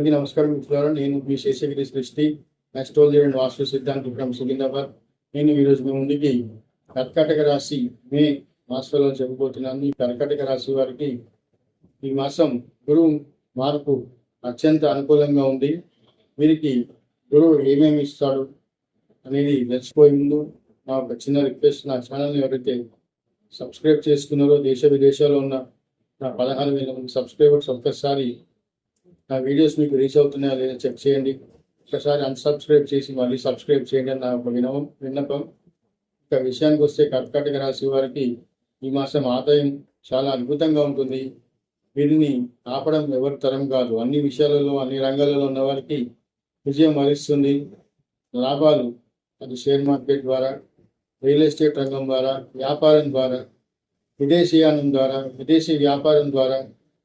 అందరికీ నమస్కారం మిత్రులారా. నేను మీ శేషగిరి సృష్టి అస్ట్రాలజీ అండ్ వాస్తు సిద్ధాంత ఫ్రమ్ సికింద్రాబాద్ నేను ఈరోజు మీ ముందుకి కర్కాటక రాశి మే మాసంలో చెప్పబోతున్నాను. ఈ కర్కాటక రాశి వారికి ఈ మాసం గురువు మార్పు అత్యంత అనుకూలంగా ఉంది. వీరికి గురువు ఏమేమి ఇస్తాడు అనేది తెలిసిపోయే ముందు నా ఒక చిన్న రిక్వెస్ట్ నా ఛానల్ని ఎవరైతే సబ్స్క్రైబ్ చేసుకున్నారో దేశ విదేశాల్లో ఉన్న నా పదహారు వేల మంది సబ్స్క్రైబర్స్ ఒక్కసారి నా వీడియోస్ మీకు రీచ్ అవుతున్నాయా లేదా చెక్ చేయండి. ఒకసారి అన్సబ్స్క్రైబ్ చేసి మళ్ళీ సబ్స్క్రైబ్ చేయండి అని నా ఒక వినవం విన్నపం. ఇక విషయానికి వస్తే కర్కాటక రాశి వారికి ఈ మాసం ఆదాయం చాలా అద్భుతంగా ఉంటుంది. వీరిని ఆపడం ఎవరి తరం కాదు. అన్ని విషయాలలో అన్ని రంగాలలో ఉన్న వారికి విజయం వరిస్తుంది. లాభాలు అది షేర్ మార్కెట్ ద్వారా రియల్ ఎస్టేట్ రంగం ద్వారా వ్యాపారం ద్వారా విదేశీయానం ద్వారా విదేశీ వ్యాపారం ద్వారా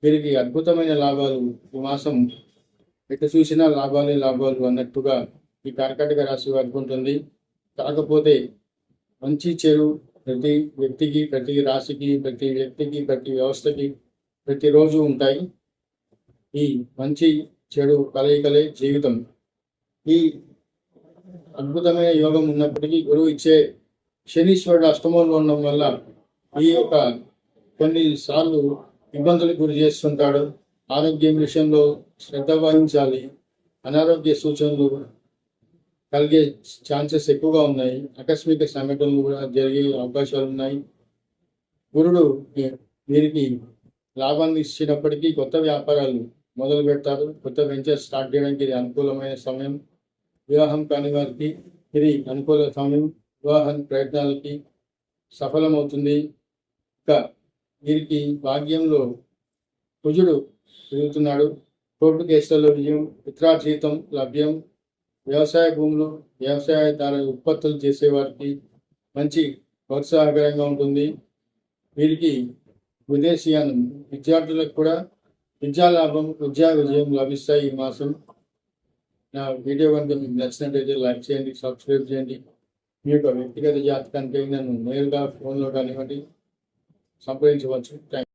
వీరికి అద్భుతమైన లాభాలు ఈ మాసం ఎటు చూసినా లాభాలే లాభాలు అన్నట్టుగా ఈ కర్కాటక రాశి వారికి ఉంటుంది కాకపోతే మంచి చెడు ప్రతి వ్యక్తికి ప్రతి రాశికి ప్రతి వ్యక్తికి ప్రతి వ్యవస్థకి ప్రతిరోజు ఉంటాయి. ఈ మంచి చెడు కలయికలే జీవితం. ఈ అద్భుతమైన యోగం ఉన్నప్పటికీ గురువు ఇచ్చే శనీశ్వరుడు అష్టమంలో ఉండడం వల్ల ఈ యొక్క కొన్నిసార్లు ఇబ్బందులకు గురి చేస్తుంటాడు. ఆరోగ్యం విషయంలో శ్రద్ధ వహించాలి. అనారోగ్య సూచనలు కలిగే ఛాన్సెస్ ఎక్కువగా ఉన్నాయి. ఆకస్మిక సంఘటనలు కూడా జరిగే అవకాశాలు ఉన్నాయి. గురుడు వీరికి లాభాన్ని ఇచ్చినప్పటికీ కొత్త వ్యాపారాలు మొదలు పెడతారు. కొత్త వెంచర్ స్టార్ట్ చేయడానికి ఇది అనుకూలమైన సమయం. వివాహం కాని వారికి ఇది అనుకూల సమయం. వివాహ ప్రయత్నాలకి సఫలమవుతుంది. ఇంకా వీరికి భాగ్యంలో కుజుడు పెరుగుతున్నాడు కోర్టు కేసులలో విజయం పిత్రాజీతం లభ్యం. వ్యవసాయ భూములు వ్యవసాయదారు ఉత్పత్తులు చేసేవారికి మంచి ప్రోత్సాహకరంగా ఉంటుంది. వీరికి విదేశీయానం విద్యార్థులకు కూడా విద్యా లాభం విద్యా విజయం లభిస్తాయి ఈ మాసం. నా వీడియో కనుక మీకు నచ్చినట్లయితే లైక్ చేయండి సబ్స్క్రైబ్ చేయండి. మీ యొక్క వ్యక్తిగత జాతకానికి నన్ను నేరుగా ఫోన్లో కానివ్వండి. సంప్రదించవచ్చు. థ్యాంక్